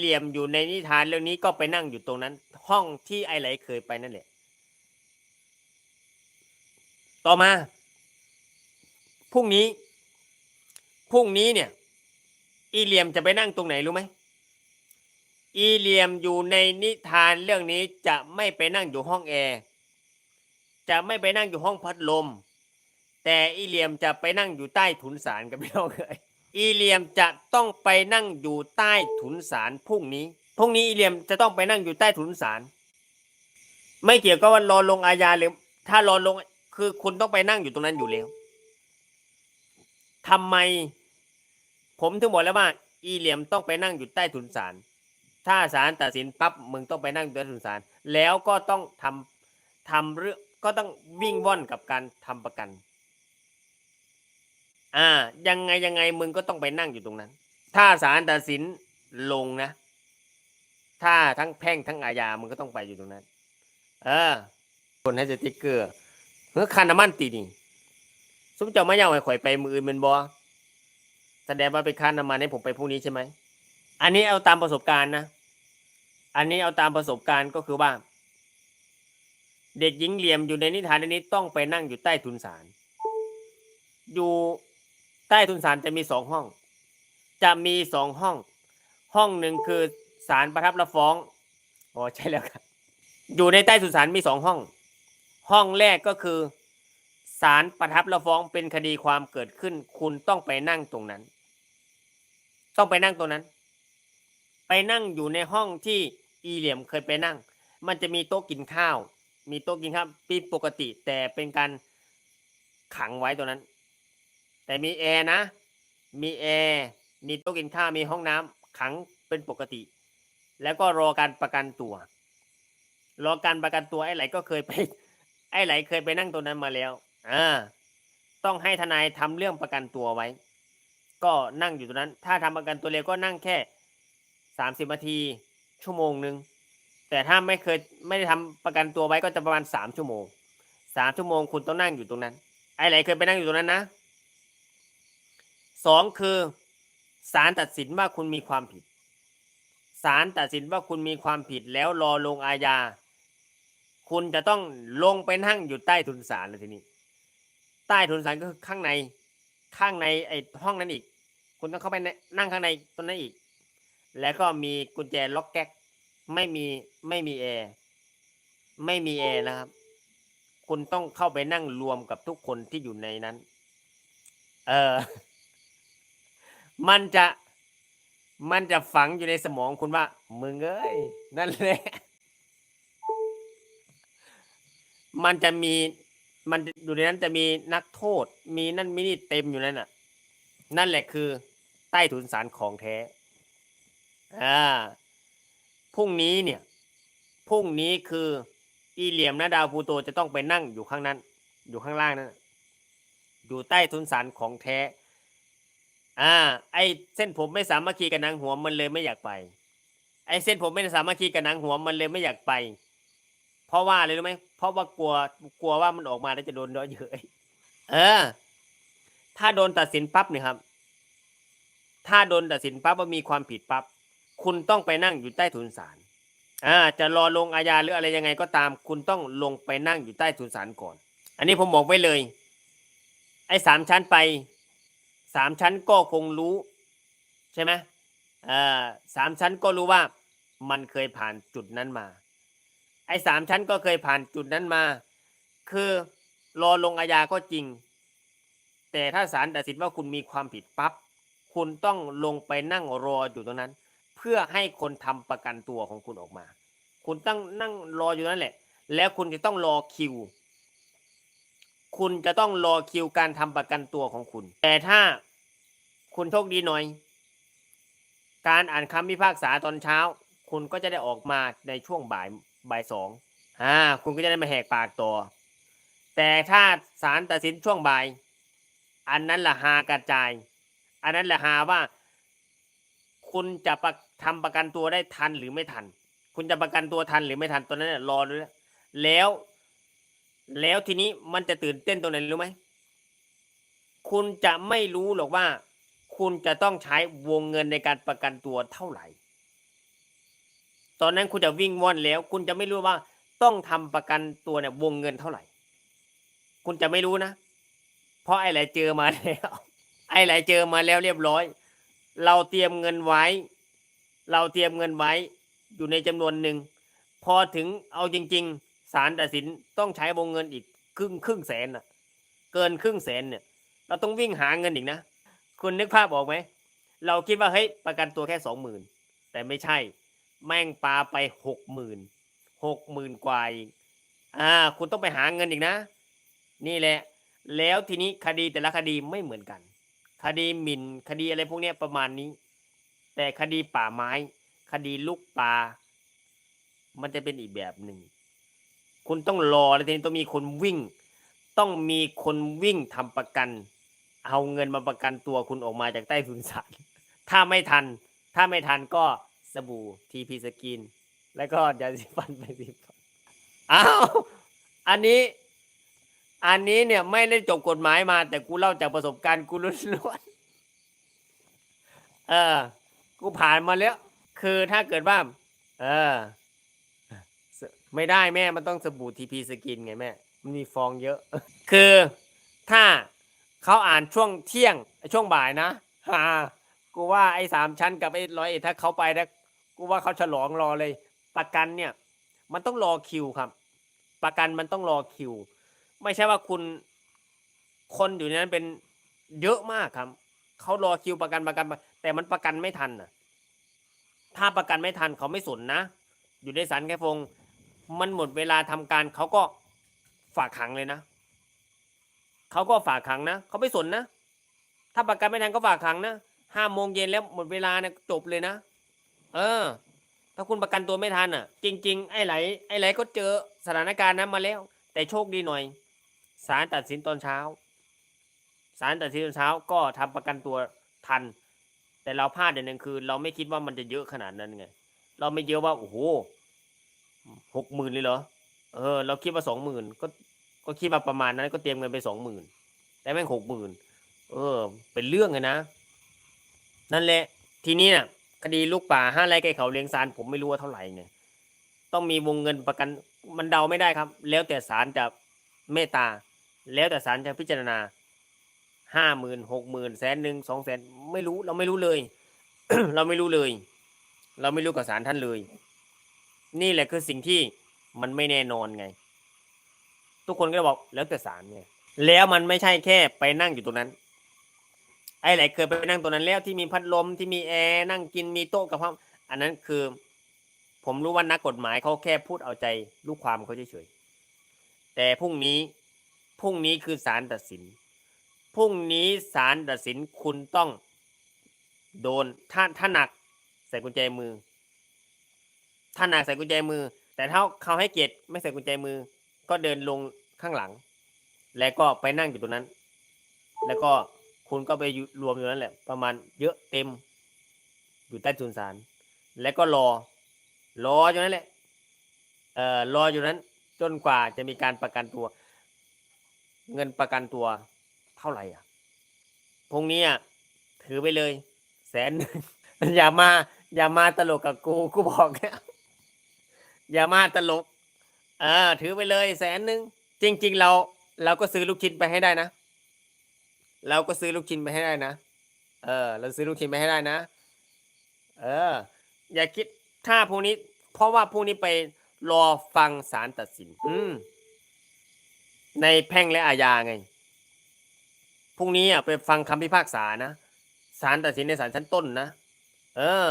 เหลี่ยมอยู่ในนิทานเรื่องนี้ก็ไปนั่งอยู่ตรงนั้น ห้องที่ไอไหลเคยไปนั่นแหละ ต่อมาพรุ่งนี้พรุ่งนี้เนี่ย อีเหลี่ยมจะไปนั่งตรงไหนรู้ไหมอีเหลี่ยมอยู่ในนิทานเรื่องนี้จะไม่ไปนั่งอยู่ห้องแอร์จะไม่ไปนั่งอยู่ห้องพัดลม แต่อีเหลี่ยมจะไปนั่งอยู่ใต้ถุนศาลกับพี่น้องเอ้ย อีเหลี่ยมจะต้องไปนั่งอยู่ใต้ถุนศาลพรุ่งนี้พรุ่งนี้อีเหลี่ยมจะต้องไปนั่งอยู่ใต้ถุนศาลไม่เกี่ยวกับว่ารอลงอาญาหรือถ้ารอลงคือคุณต้องไปนั่งอยู่ตรงนั้นอยู่แล้วทำไม ผมถึงบอกแล้วว่า อีเหลี่ยมต้องไปนั่งอยู่ใต้ถุนศาลถ้าศาลตัดสินปั๊บมึงต้องไปนั่งอยู่ใต้ถุนศาลแล้วก็ต้องทำทำเรื่องก็ต้องวิ่งว่อนกับการทำประกัน อ่า ยังไงยังไงมึงก็ต้องไปนั่งอยู่ตรงนั้น ถ้าศาลตัดสินลงนะ ถ้าทั้งแพ่งทั้งอาญามึงก็ต้องไปอยู่ตรงนั้น เออ คนให้สติ๊กเกอร์เมื่อคันน้ำมันตีนี่สมเจ้ามาเย่าให้ข่อยไปมืออื่นแมันบอแสดงว่าไปคันน้ำมันให้ผมไปพรุ่งนี้ใช่ไหมอันนี้เอาตามประสบการณ์นะ อันนี้เอาตามประสบการณ์ก็คือว่าเด็กหญิงเหลี่ยมอยู่ในนิทานเรื่องนี้ต้องไปนั่งอยู่ใต้ทุนศาลอยู่ ใต้ทุนศาลจะมีสองห้อง จะมีสองห้อง ห้องหนึ่งคือศาลประทับรับฟ้องอ๋อใช่แล้วครับ อยู่ในใต้ทุนศาลมีสองห้อง ห้องแรกก็คือศาลประทับรับฟ้องเป็นคดีความเกิดขึ้น คุณต้องไปนั่งตรงนั้น ต้องไปนั่งตรงนั้น ไปนั่งอยู่ในห้องที่อีเหลี่ยมเคยไปนั่ง มันจะมีโต๊ะกินข้าว มีโต๊ะกินข้าวปีปกติแต่เป็นการขังไว้ตรงนั้น แต่มีแอร์นะ มีแอร์มีโต๊ะกินข้าวมีห้องน้ำขังเป็นปกติ แล้วก็รอการประกันตัว รอการประกันตัวไอ้ไหลก็เคยไป ไอ้ไหลเคยไปนั่งตรงนั้นมาแล้วอ่าต้องให้ทนายทำเรื่องประกันตัวไว้ ก็นั่งอยู่ตรงนั้น ถ้าทำประกันตัวเร็วก็นั่งแค่สามสิบนาทีชั่วโมงหนึ่งแต่ถ้าไม่เคยไม่ได้ทำประกันตัวไว้ก็จะประมาณสามชั่วโมงสามชั่วโมงคุณต้องนั่งอยู่ตรงนั้น ไอ้ไหลเคยไปนั่งอยู่ตรงนั้นนะ สองคือศาลตัดสินว่าคุณมีความผิดศาลตัดสินว่าคุณมีความผิดแล้วรอลงอาญา คุณจะต้องลงไปนั่งอยู่ใต้ทุนศาลเลยทีนี้ ใต้ทุนศาลก็คือข้างในข้างในไอ้ห้องนั้นอีก คุณต้องเข้าไปนนั่งข้างในตรงนั้นอีก แล้วก็มีกุญแจล็อกแก๊กไม่มีไม่มีแอร์ไม่มีแอร์นะครับ คุณต้องเข้าไปนั่งรวมกับทุกคนที่อยู่ในนั้น เออ มันจะ มันจะฝังอยู่ในสมองคุณว่า มึงเอ้ย นั่นแหละ มันจะมี มันอยู่ในนั้นจะมีนักโทษ มีนั่นมีนี่เต็มอยู่นั่นน่ะ นั่นแหละคือ ใต้ถุนศาลของแท้ อ่า พรุ่งนี้เนี่ย พรุ่งนี้คือ อีเหลี่ยมนะดาวพูโตจะต้องไปนั่งอยู่ข้างนั้น อยู่ข้างล่างนั่นน่ะอยู่ใต้ทุนศาลของแท้ อ่า ไอเส้นผมไม่สามารถคีกับหนังหัวมันเลยไม่อยากไป ไอเส้นผมไม่สามารถคีกับหนังหัวมันเลยไม่อยากไป เพราะว่าอะไรรู้ไหมเพราะว่ากลัวกลัวว่ามันออกมาแล้วจะโดนเยอะเยอะเออ ถ้าโดนตัดสินปั๊บเนี่ยครับ ถ้าโดนตัดสินปั๊บว่ามีความผิดปั๊บคุณต้องไปนั่งอยู่ใต้ถุนศาลอ่า จะรอลงอาญาหรืออะไรยังไงก็ตาม คุณต้องลงไปนั่งอยู่ใต้ถุนศาลก่อน อันนี้ผมบอกไว้เลย ไอ้สามชั้นไป สามชั้นก็คงรู้ ใช่ไหมอ่าสามชั้นก็รู้ว่ามันเคยผ่านจุดนั้นมา ไอ้สามชั้นก็เคยผ่านจุดนั้นมา คือรอลงอาญาก็จริง แต่ถ้าศาลตัดสินว่าคุณมีความผิดปั๊บคุณต้องลงไปนั่งรออยู่ตรงนั้น เพื่อให้คนทำประกันตัวของคุณออกมา คุณต้องนั่งรออยู่นั่นแหละ แล้วคุณจะต้องรอคิว คุณจะต้องรอคิวการทำประกันตัวของคุณ แต่ถ้าคุณโชคดีหน่อย การอ่านคำพิพากษาตอนเช้า คุณก็จะได้ออกมาในช่วงบ่ายบ่ายสองอ่าคุณก็จะได้มาแหกปากต่อ แต่ถ้าศาลตัดสินช่วงบ่าย อันนั้นละหากระจาย อันนั้นแหละหาว่า คุณจะประทำประกันตัวได้ทันหรือไม่ทัน คุณจะประกันตัวทันหรือไม่ทันตัวนั้นนะรอด้วยแล้ว แล้วทีนี้มันจะตื่นเต้นตรงไหนรู้ไหม คุณจะไม่รู้หรอกว่า คุณจะต้องใช้วงเงินในการประกันตัวเท่าไหร่ ตอนนั้นคุณจะวิ่งว่อนแล้ว คุณจะไม่รู้ว่าต้องทำประกันตัวเนี่ยวงเงินเท่าไหร่ คุณจะไม่รู้นะ เพราะไอ้ไหลเจอมาแล้ว ไอ้ไหลเจอมาแล้วเรียบร้อย เราเตรียมเงินไว้ เราเตรียมเงินไว้อยู่ในจำนวนหนึ่ง พอถึงเอาจริง ๆ ศาลตัดสินต้องใช้วงเงินอีกครึ่งครึ่งแสนน่ะ เกินครึ่งแสนเนี่ย เราต้องวิ่งหาเงินอีกนะคุณนึกภาพออกไหมเราคิดว่าเฮ้ยประกันตัวแค่สองหมื่นแต่ไม่ใช่ แม่งปาไปหกหมื่นหกหมื่นกว่าอ่า คุณต้องไปหาเงินอีกนะ นี่แหละ แล้วทีนี้คดีแต่ละคดีไม่เหมือนกัน คดีหมิ่นคดีอะไรพวกเนี้ยประมาณนี้ แต่คดีป่าไม้ คดีลูกปลามันจะเป็นอีกแบบหนึ่ง คุณต้องรอแล้วทีนี้ต้องมีคนวิ่ง ต้องมีคนวิ่งทำประกัน เอาเงินมาประกันตัวคุณออกมาจากใต้ถุนศาลถ้าไม่ทัน ถ้าไม่ทันก็สบู่ทีพีสกิน แล้วก็ยาสีฟันไปสีฟันอ้าวอันนี้อันนี้เนี่ยไม่ได้จบกฎหมายมา แต่กูเล่าจากประสบการณ์กูล้วนๆเออ กูผ่านมาแล้ว คือถ้าเกิดว่า เออ ไม่ได้แม่มันต้องสบู่ทีพีสกินไงแม่ มันมีฟองเยอะ คือถ้าเขาอ่านช่วงเที่ยงช่วงบ่ายนะฮ่ากูว่าไอ้สามชั้นกับไอ้ร้อยเอ็ดถ้าเขาไปนะกูว่าเขาฉลองรอเลย ประกันเนี่ย มันต้องรอคิวครับ ประกันมันต้องรอคิว ไม่ใช่ว่าคุณคนอยู่ในนั้นเป็นเยอะมากครับเขารอคิวประกันประกัน แต่มันประกันไม่ทันน่ะถ้าประกันไม่ทันเขาไม่สนนะ อยู่ในสันแค่ฟง มันหมดเวลาทำการเขาก็ฝากขังเลยนะเขาก็ฝากขังนะเขาไม่สนนะ ถ้าประกันไม่ทันก็ฝากขังนะห้าโมงเย็นแล้วหมดเวลาเนี่ยจบเลยนะ เออ ถ้าคุณประกันตัวไม่ทันอะ จริง ๆ ไอ้ไหล ไอ้ไหลก็เจอสถานการณ์นั้นมาแล้ว แต่โชคดีหน่อยศาลตัดสินตอนเช้าศาลตัดสินตอนเช้าก็ทำประกันตัวทัน แต่เราพลาดอย่างหนึ่งคือ เราไม่คิดว่ามันจะเยอะขนาดนั้นไง เราไม่เยอะว่าโอ้โห หกหมื่นเลยเหรอ เออ เราคิดว่าสองหมื่นก็ ก็คิดว่าประมาณนั้น ก็เตรียมเงินไปสองหมื่นแต่แม่งหกหมื่นเออ เป็นเรื่องเลยนะ นั่นแหละ ทีนี้น่ะคดีลูกป่าห้าไร่ไก่เขาเลี้ยงซานผมไม่รู้ว่าเท่าไหร่ไงต้องมีวงเงินประกัน มันเดาไม่ได้ครับ แล้วแต่ศาลจะเมตตา แล้วแต่ศาลจะพิจารณาห้าหมื่นหกหมื่นแสนหนึ่งสองแสนไม่รู้ เราไม่รู้เลย เราไม่รู้เลย เราไม่รู้กับศาลท่านเลย นี่แหละคือสิ่งที่มันไม่แน่นอนไง ทุกคนก็บอกแล้วแต่ศาลไงแล้วมันไม่ใช่แค่ไปนั่งอยู่ตรงนั้น ไอ้ไหนเคยไปนั่งตรงนั้นแล้วที่มีพัดลมที่มีแอร์นั่งกินมีโต๊ะกับข้าวอันนั้นคือ ผมรู้ว่านักกฎหมายเขาแค่พูดเอาใจลูกความเขาเฉยๆแต่พรุ่งนี้พรุ่งนี้คือศาลตัดสินพรุ่งนี้ศาลตัดสินคุณต้องโดนถ้าถ้าหนักใส่กุญแจมือ ถ้าหนักใส่กุญแจมือ แต่ถ้าเขาให้เกียรติไม่ใส่กุญแจมือ ก็เดินลงข้างหลัง แล้วก็ไปนั่งอยู่ตรงนั้น แล้วก็คุณก็ไปรวมอยู่นั้นแหละ ประมาณเยอะเต็ม อยู่ใต้ทุนศาลแล้วก็รอ รออยู่นั่นแหละเอ่อรออยู่นั้น จนกว่าจะมีการประกันตัว เงินประกันตัวเท่าไหร่อะพรุ่งนี้อะถือไปเลย แสนหนึ่งอย่ามา อย่ามาตลกกับกูกูบอกแล้ว อย่ามาตลกเออถือไปเลยแสนหนึ่งจริง ๆ เราเราก็ซื้อลูกชิ้นไปให้ได้นะ เราก็ซื้อลูกชิ้นไปให้ได้นะ เออ เราซื้อลูกชิ้นไปให้ได้นะ เออ อย่าคิดถ้าพรุ่งนี้ เพราะว่าพรุ่งนี้ไปรอฟังศาลตัดสิน อืม ในแพ่งและอาญาไงพรุ่งนี้อะไปฟังคำพิพากษานะศาลตัดสินในศาลชั้นต้นนะ เออ